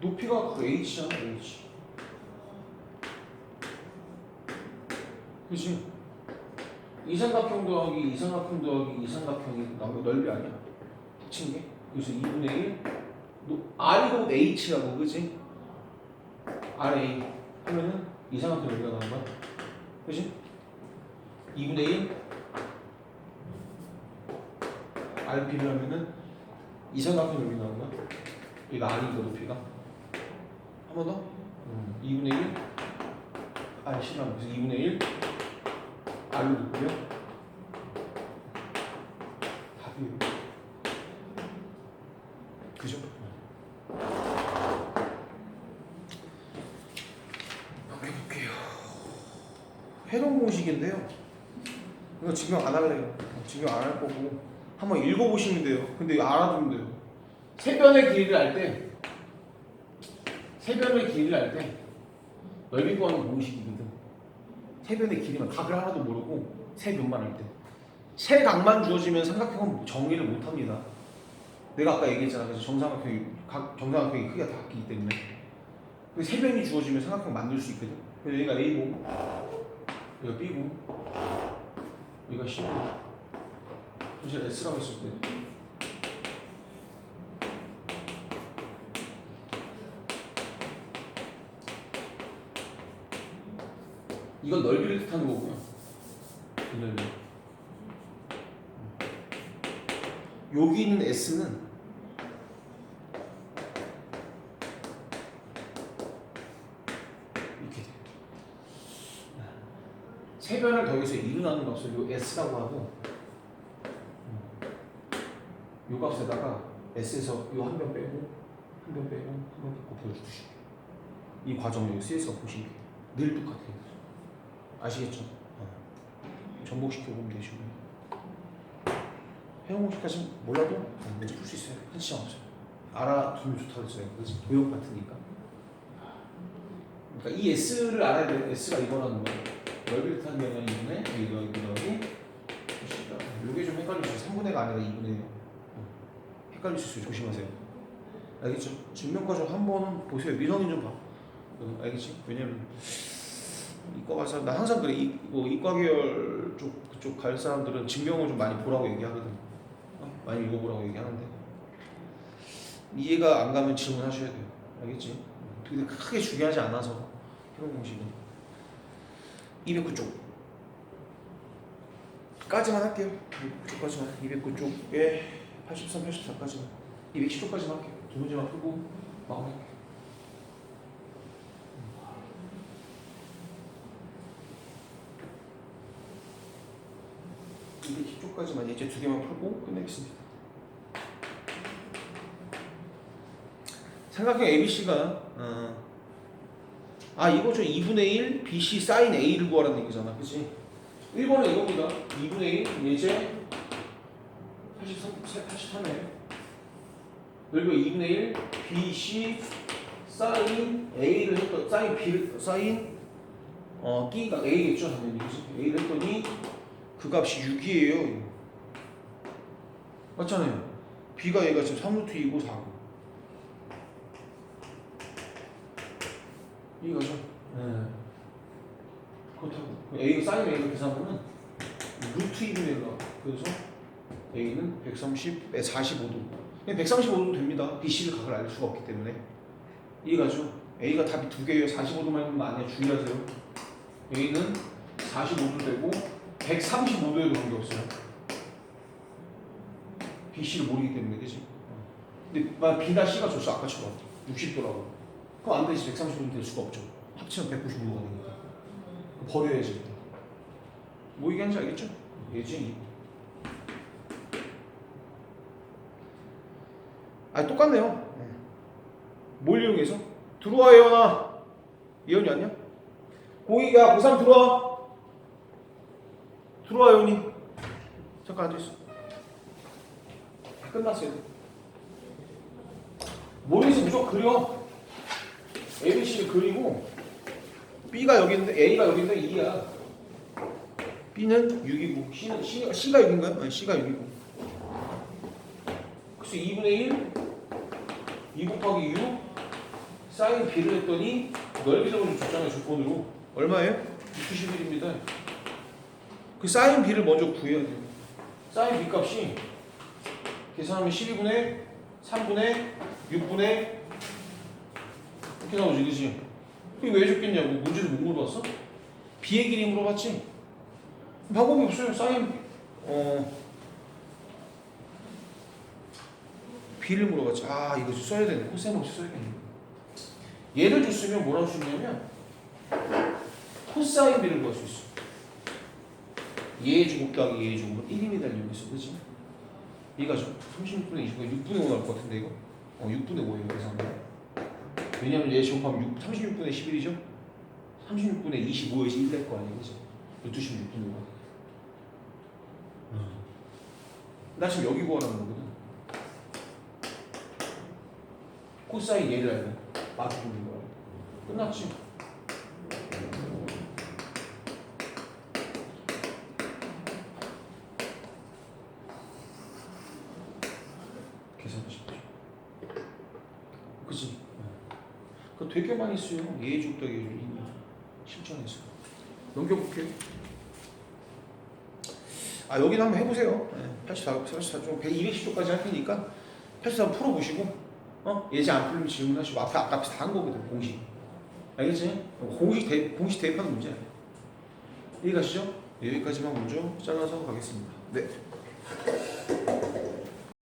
높이가 그 h잖아 h. 그치? 이삼각형 더하기 이삼각형 더하기 이삼각형이 거 넓이 아니야? 붙인 게? 그래서 2분의 1 노- R이고 H라고 그지? RA 하면은 이삼각형 넓이가 나온 거야? 그지? 2분의 1 RP를 하면은 이삼각형 넓이 나온 거야? 이거 R이고 높이가 한 번 더? 음, 2분의 1 R C라고 그래서 2분의 1 R로 놓고요 답이에요 그죠? 한번 해볼게요. 해동 공식인데요. 이거 증명 안 할래요. 증명 안할 거고 한번 읽어보시면 돼요. 근데 알아두면 돼요. 세변의 길이를 알 때, 세변의 길이를 알 때 넓이 구하는 공식이거든. 세변의 길이만 각을 하나도 모르고 세변만 할 때. 세 각만 주어지면 삼각형은 정의를 못 합니다. 내가 아까 얘기했잖아. 그래서 정삼각형이 각 정삼각형이 크기가 다 같기 때문에 그세 변이 주어지면 삼각형 만들 수 있거든. 그래서 여기가 A고 여기가 B고 여기가 C고 사실 S라고 했을 때 이건 넓이를 뜻하는 거고요. 여기 있는 S는 이렇게 돼. 세 변을 더해서 일어나는 값을 요 S라고 하고 음, 요 값에다가 S에서 요 한 변 빼고 한 변 빼고 한 변 빼고 곱해주시면 이 과정을 여기 C에서 보시면 돼요. 늘 똑같아요. 아시겠죠? 어. 전복시켜 보면 되시고 해용공식까지 몰라도 어, 문제 풀 수 있어요. 한시간 없어요. 알아두면 좋다고 했어요. 그래서 도형 같으니까. 그러니까 이 S를 알아야 돼. S가 이거라는 거예요. 넓이를 타는 경우는 2분의 이거 더하기 이게 좀 헷갈리죠. 3분의 가 아니라 2분의 헷갈릴 수 있어요. 조심하세요. 알겠죠? 증명과정 한 번은 보세요. 민원인 좀 봐. 어, 알겠지? 왜냐면 이과 갈 사람 나 항상 그래. 이, 뭐 이과 계열 쪽 그쪽 갈 사람들은 증명을 좀 많이 보라고 얘기하거든. 어? 많이 읽어보라고 얘기하는데 이해가 안 가면 질문하셔야 돼요. 알겠지? 근데 크게 중요하지 않아서 해본 공식은 209쪽 까지만 할게요. 209쪽까지만 209쪽에 83, 84까지만 210쪽까지만 할게요. 두 문제만 풀고 마무리 10쪽까지만 이제 두 개만 풀고 끝내겠습니다. 삼각형 ABC가. 어, 아 이거 저 2분의 1 BC 사인 A를 구하라는 얘기잖아. 그치? 1번은 이겁니다. 2분의 1 예제 83, 83에. 그리고 2분의 1 BC 사인 A를 했더 사인 B를 사인 어 B가 A겠죠 당연히? A를 했더니 그 값이 6이에요 맞잖아요 B가 얘가 지금 3루트 2고 4고 이거죠. 네. 그렇다고. A가 사인 A를 계산하면 루트 2분의 1가 그래서 A는 130, 45도. 그냥 135도 됩니다. BC를 각을 알 수가 없기 때문에. 이해가죠? A가 답이 두 개예요. 45도만 있는 아니야. 주의하세요. A는 45도 되고 135도에도 관계없어요. BC를 모르기 때문에 그지? 근데 만약 B나 C가 줬어 아까처럼 60도라고. 그럼 안 되지. 130도는 될 수가 없죠. 합치면 195도가 되니까. 버려야지. 뭐 얘기하는지 알겠죠? 예지. 아 똑같네요. 뭘 이용해서? 들어와 예원아. 예원이 아니야? 고이 야 고3 들어와. 들어와 예원이. 잠깐 앉아있어. 다 끝났어요. 머리에서 무조건 그려. ABC를 그리고 B가 여기 있는데 A가 여기 있는데 2야. B는 6이고 C는 C, C가 6인가요? 아니 C가 6이고. 그래서 2분의 1 2 곱하기 6 사인 B를 했더니 넓이를 좀 줬잖아요 조건으로 얼마예요? 61입니다 그 사인 B를 먼저 구해야 돼요 사인 B 값이 계산하면 12분의 3분의 6분의 이렇게 나오지 그지? 그게 왜 줬겠냐고 문제를 못 물어봤어? B의 길이 물어봤지? 방법이 없어요 사인 어 B를 물어봤지 아 이거 좀 써야 되네 코셈 없이 써야겠네 얘를 줬으면 뭐라고 있냐면 코사인 B를 구할 수 있어 얘 주고 곱하기 얘 주고 1인이 달려있어 그지? 얘가 좀 36분의 29, 6분의 5 나올 것 같은데 이거? 어 6분의 5예요 계산하면 왜냐면 얘 제곱하면 6, 36분의 11이죠? 36분의 25에서 1낼거 아니야 그지? 12시 6분의 5가 나 지금 여기 구하라는 거거든 코사인 얘를 알고 맞추는 거야 끝났지? 계산하십시오 그치? 그거 되게 많이 쓰요 예주 이미 실전에서 넘겨볼게요. 아 여기는 한번 해보세요. 네, 84, 84, 좀 210초까지 할 테니까 84 풀어보시고 어? 예제 안 풀리면 질문하시고 앞에 아까 다한 거거든 공식. 알겠지? 공식 대, 공식 대입하는 문제야 이해가시죠? 여기까지만 먼저 잘라서 가겠습니다. 네